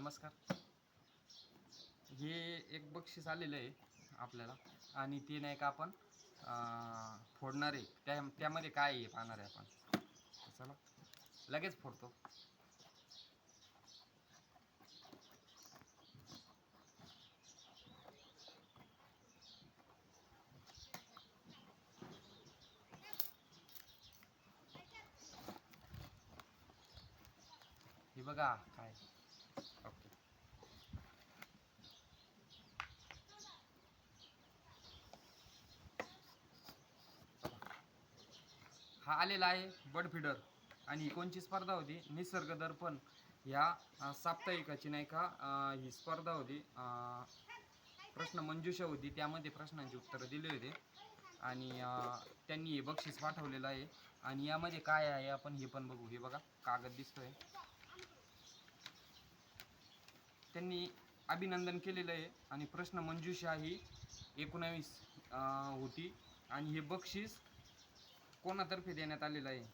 नमस्कार. हे एक बक्षीस आलेलं आहे आपल्याला. आणि ते नाही का आपण फोडणार आहे. त्या त्यामध्ये काय आहे पाहणार आहे आपण. चला. लगेच फोडतो. हे बघा काय. हा आलेला आहे बर्ड फिडर. आणि ही कोणची स्पर्धा होती? निसर्ग दर्पण. ह्या साप्ताहिकाची नाही का ही स्पर्धा होती. प्रश्न मंजुषा होती. त्यामध्ये प्रश्नांची उत्तरं दिली होती. आणि त्यांनी हे बक्षीस पाठवलेलं आहे. आणि यामध्ये काय आहे आपण हे पण बघू. हे बघा कागद दिसतोय. त्यांनी अभिनंदन केलेलं आहे. आणि प्रश्न मंजुषा ही एकोणावीस होती. आणि हे बक्षीस कोणातर्फे देण्यात आलेलं आहे?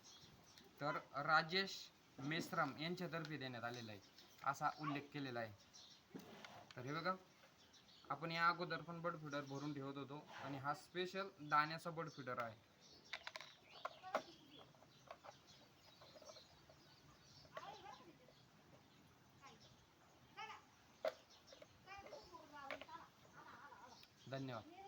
तर राजेश मेश्राम यांच्यातर्फे देण्यात आलेलं आहे असा उल्लेख केलेला आहे. तर हे बघा आपण या अगोदर पण बर्ड फिडर भरून ठेवत होतो आणि हा स्पेशल दाण्याचा बर्ड फिडर आहे. धन्यवाद.